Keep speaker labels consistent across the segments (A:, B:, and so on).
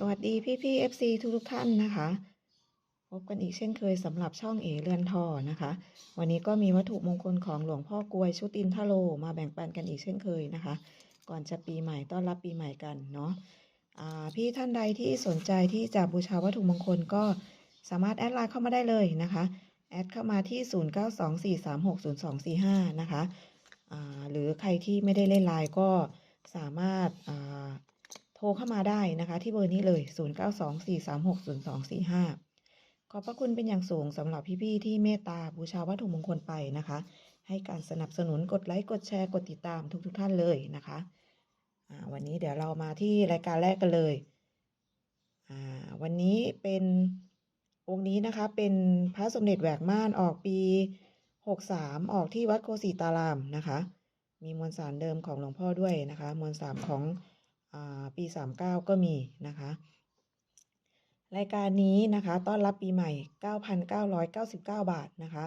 A: สวัสดีพี่พี่ FC ทุกทุกท่านนะคะ พบกันอีกเช่นเคยสำหรับช่องเอเรือนทอนะคะ วันนี้ก็มีวัตถุมงคลของหลวงพ่อกวยชุตินทโลมาแบ่งปันกันอีกเช่นเคยนะคะ ก่อนจะปีใหม่ต้อนรับปีใหม่กันเนาะอ่าพี่ท่านใดที่สนใจที่จะบูชาวัตถุมงคลก็สามารถแอดไลน์เข้ามาได้เลยนะคะแอดเข้ามาที่ 0924360245 นะคะอ่าหรือใครที่ไม่ได้เล่นไลน์ก็สามารถอ่า โทรเข้ามาได้นะคะ ที่เบอร์นี้เลย 0924360245 ขอบพระคุณเป็นอย่างสูงสำหรับพี่ๆที่เมตตาบูชาวัตถุมงคลไปนะคะ ให้การสนับสนุนกดไลค์กดแชร์กดติดตามทุกๆทท่านเลยนะคะวันนี้เดี๋ยวเรามาที่รายการแรกกันเลยวันนี้เป็นองค์นี้นะคะเป็นพระสมเด็จแหวกม่านออกปี63 ออกที่วัดโคสีตารามนะคะ มีมวลสารเดิมของหลวงพ่อด้วยนะคะ มวลสารของ ปี 39 ก็มีนะคะ รายการนี้นะคะ ต้อนรับปีใหม่ 9,999 บาทนะคะ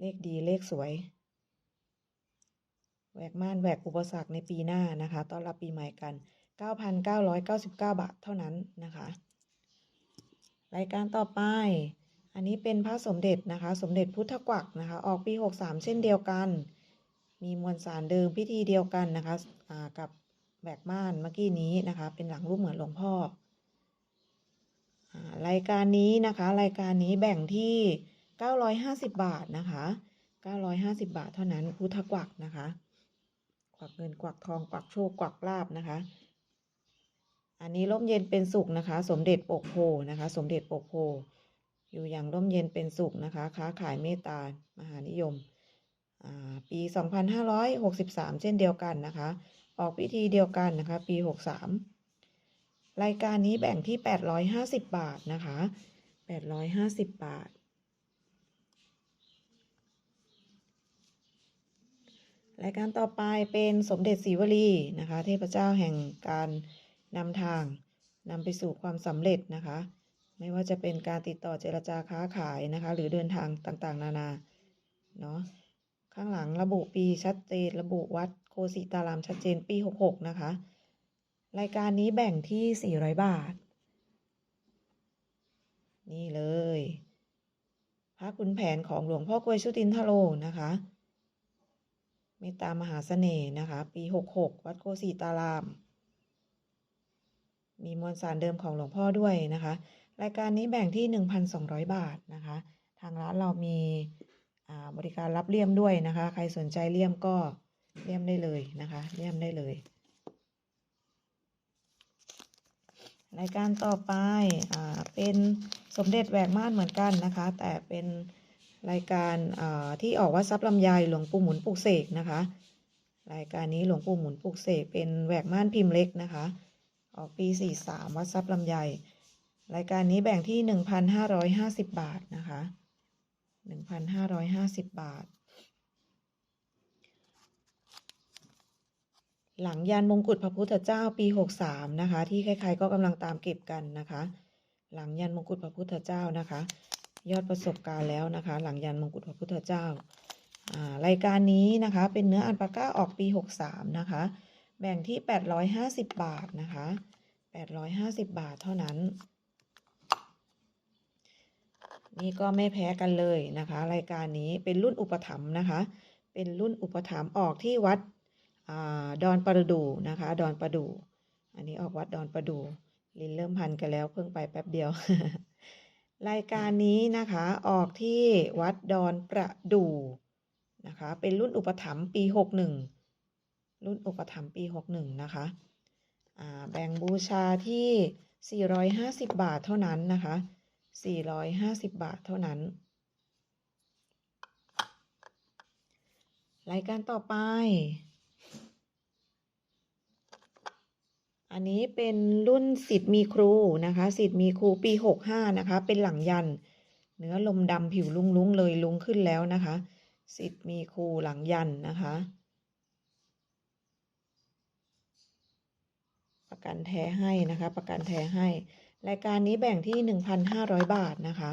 A: เลขดีเลขสวย แหวกม่านแหวกอุปสรรคในปีหน้านะคะ ต้อนรับปีใหม่กัน 9,999 บาทเท่านั้นนะคะ รายการต่อไป อันนี้เป็นพระสมเด็จนะคะ สมเด็จพุทธกวักนะคะ ออกปี 63 เช่นเดียวกัน มีมวลสารเดิมพิธีเดียวกันนะคะอ่ากับ แบกม่านเมื่อกี้นี้นะคะ เป็นหลังรูปเหมือนหลวงพ่อรายการนี้นะคะ รายการนี้แบ่งที่ 950 บาทนะคะ 950 บาทเท่านั้นพุทธกวักนะคะ กวักเงินกวักทองกวักโชคกวักลาบนะคะ อันนี้ร่มเย็นเป็นสุขนะคะ สมเด็จปกโพนะคะ สมเด็จปกโพอยู่อย่างร่มเย็นเป็นสุขนะคะ ค้าขายเมตตามหานิยมอ่าปี 2563 เช่นเดียวกันนะคะ ออกพิธีเดียวกันนะคะ ปี 63 รายการนี้แบ่งที่ 850 บาทนะคะ 850 บาท รายการต่อไปเป็นสมเด็จศรีวลีนะคะ เทพเจ้าแห่งการนำทางนำไปสู่ความสำเร็จนะคะ ไม่ว่าจะเป็นการติดต่อเจรจาค้าขายนะคะ หรือเดินทางต่างๆ นานาเนาะข้างหลังระบุปีชัดเจนระบุวัด โคสิตารามชัดเจนปี 66 นะคะ รายการนี้แบ่งที่ 400 บาท นี่เลย พระขุนแผนของหลวงพ่อกวยชุตินทโลนะคะเมตตามหาเสน่ห์นะคะ ปี 66 วัดโคสิตาราม มีมวลสารเดิมของหลวงพ่อด้วยนะคะ รายการนี้แบ่งที่ 1,200 บาทนะคะ ทางร้านเรามีบริการรับเลี่ยมด้วยนะคะ ใครสนใจเลี่ยมก็ เลี่ยมได้เลยนะคะเลี่ยมได้เลย รายการต่อไปอ่าเป็นสมเด็จแหวกม่านเหมือนกันนะคะ แต่เป็นรายการอ่าที่ออกวัดทรัพย์ลำไยหลวงปู่หมุนปลุกเสกนะคะ รายการนี้หลวงปู่หมุนปลุกเสกเป็นแหวกม่านพิมพ์เล็กนะคะ ออกปี43วัดทรัพย์ลำไยรายการนี้แบ่งที่ 1,550 บาทนะคะ 1,550 บาท หลังยานมงกุฎพระพุทธเจ้าปี 63 นะคะ ที่ใครๆก็กำลังตามเก็บกันนะคะ หลังยันมงกุฎพระพุทธเจ้านะคะ ยอดประสบการณ์แล้วนะคะ หลังยันมงกุฎพระพุทธเจ้าารายการนี้นะคะเป็นเนื้ออันปาก้าออกปี 63 นะคะ แบ่งที่ 850 บาทนะคะ 850 บาทเท่านั้น นี่ก็ไม่แพ้กันเลยนะคะ รายการนี้เป็นรุ่นอุปถัมภ์นะคะ เป็นรุ่นอุปถัมภ์ออกที่วัด ดอนประดูนะคะ ดอนประดู อันนี้ออกวัดดอนประดู ลินเริ่มพันกันแล้วเพิ่งไปแป๊บเดียว รายการนี้นะคะออกที่วัดดอนประดูนะคะ เป็นรุ่นอุปถัมภ์ปี61รุ่นอุปถัมภ์ปี61นะคะแบ่งบูชาที่ 450 บาทเท่านั้นนะคะ 450 บาทเท่านั้น รายการต่อไป อันนี้เป็นรุ่นสิทธิ์มีครูนะคะสิทธิ์มีครูปี65นะคะ เป็นหลังยัน เนื้อลมดำผิวลุงลุงๆเลยลุงขึ้นแล้วนะคะ สิทธิ์มีครูหลังยันนะคะประกันแท้ให้นะคะ ประกันแท้ให้ รายการนี้แบ่งที่1,500บาทนะคะ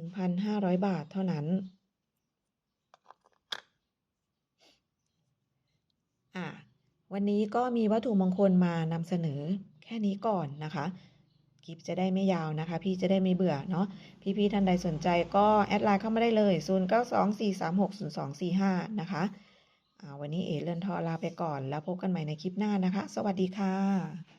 A: 1,500บาทเท่านั้น อะ วันนี้ก็มีวัตถุมงคลมานำเสนอแค่นี้ก่อนนะคะคลิปจะได้ไม่ยาวนะคะ พี่จะได้ไม่เบื่อเนาะพี่ๆท่านใดสนใจก็แอดไลน์เข้ามาได้เลย 0924360245 นะคะอ่าวันนี้เอเลื่อนทอลาไปก่อนแล้วพบกันใหม่ในคลิปหน้านะคะ สวัสดีค่ะ